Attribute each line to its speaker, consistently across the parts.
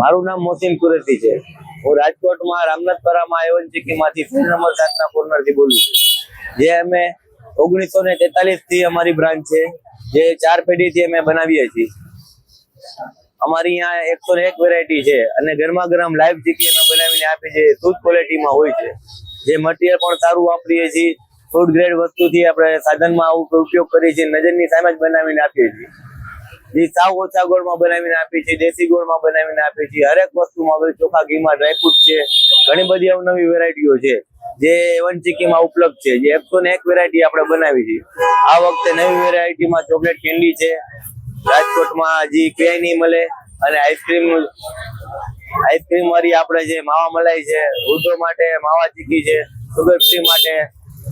Speaker 1: મારું નામ મોસીમ કુરેશી છે. હું રાજકોટમાં રામનાથપરામાં આયોજન ચીકીમાંથી ફોન નંબર સાતના કોર્નરથી બોલું છું. જે અમે ઓગણીસો ને તેતાલીસથી અમારી બ્રાન્ચ છે. જે ચાર પેઢીથી અમે બનાવીએ છીએ. અમારી અહીંયા એકસો એક વેરાયટી છે અને ગરમા ગરમ લાઈવ ચીકી અમે બનાવીને આપીએ છીએ. શુદ્ધ ક્વોલિટીમાં હોય છે. જે મટીરિયલ પણ સારું વાપરીએ છીએ. ફૂડ ગ્રેડ વસ્તુથી આપણે સાધનમાં ઉપયોગ કરીએ છીએ. નજરની સામે જ બનાવીને આપીએ છીએ. જે સાવ ઓછા ગોળમાં બનાવીને આપીએ છીએ દેશી ગોળમાં બનાવીને આપીએ છીએ હરેક વસ્તુમાં હવે ચોખા, ઘીમાં ડ્રાયફ્રૂટ છે, ઘણી બધી અવનવી વેરાયટીઓ છે, જે એવન ચીકીમાં ઉપલબ્ધ છે, જે એકસો ને એક વેરાયટી આપણે બનાવી છે. આ વખતે નવી વેરાયટીમાં ચોકલેટ કેન્ડી છે, રાજકોટમાં હજી ક્યાંય નહીં મળે, અને આઈસ્ક્રીમ આઈસ્ક્રીમ વાળી આપણે જે માવા મલાઈ છે, વૃદ્ધો માટે માવા ચીકી છે સુગર ફ્રી માટે,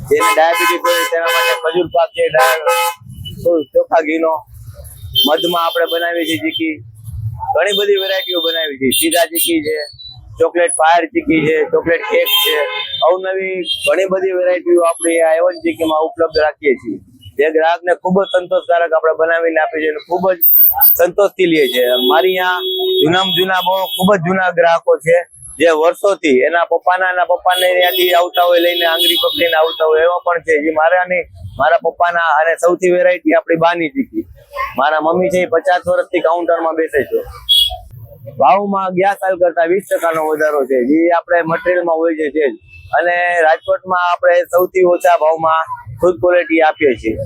Speaker 1: જેને ડાયાબિટીસ હોય તેના માટે ખજૂર પાક છે ચોખા, ઘીનો. મધમાં આપણે બનાવીએ છીએ ચીકી ઘણી બધી વેરાયટીઓ બનાવી છે સીધા ચીકી છે, ચોકલેટ ફાયર ચીકી છે, ચોકલેટ કેક છે. અવનવી ઘણી બધી વેરાયટીઓ આપણે આ એવન ચીકીમાં ઉપલબ્ધ રાખીએ છીએ. જે ગ્રાહકને ખૂબ જ સંતોષકારક આપણે બનાવીને આપીએ છીએ ખૂબ જ સંતોષથી લે છે. મારી અહીંયા જૂનામાં જૂના બહુ ખૂબ જ જૂના ગ્રાહકો છે. જે વર્ષોથી એના પપ્પાના એના પપ્પાને ત્યાંથી આવતા હોય, લઈને આંગળી પકડીને આવતા હોય એવા પણ છે. જે મારાની, મારા પપ્પાના અને સૌથી વેરાયટી આપણી બાની ચીકી. મારા મમ્મી છે એ પચાસ વર્ષથી કાઉન્ટરમાં બેસે છે. ભાવમાં ગયા સાલ કરતા વીસ ટકાનો વધારો છે. જે આપણે મટીરિયલમાં હોય છે, જ અને રાજકોટમાં આપણે સૌથી ઓછા ભાવમાં ફૂડ ક્વોલિટી આપીએ છીએ.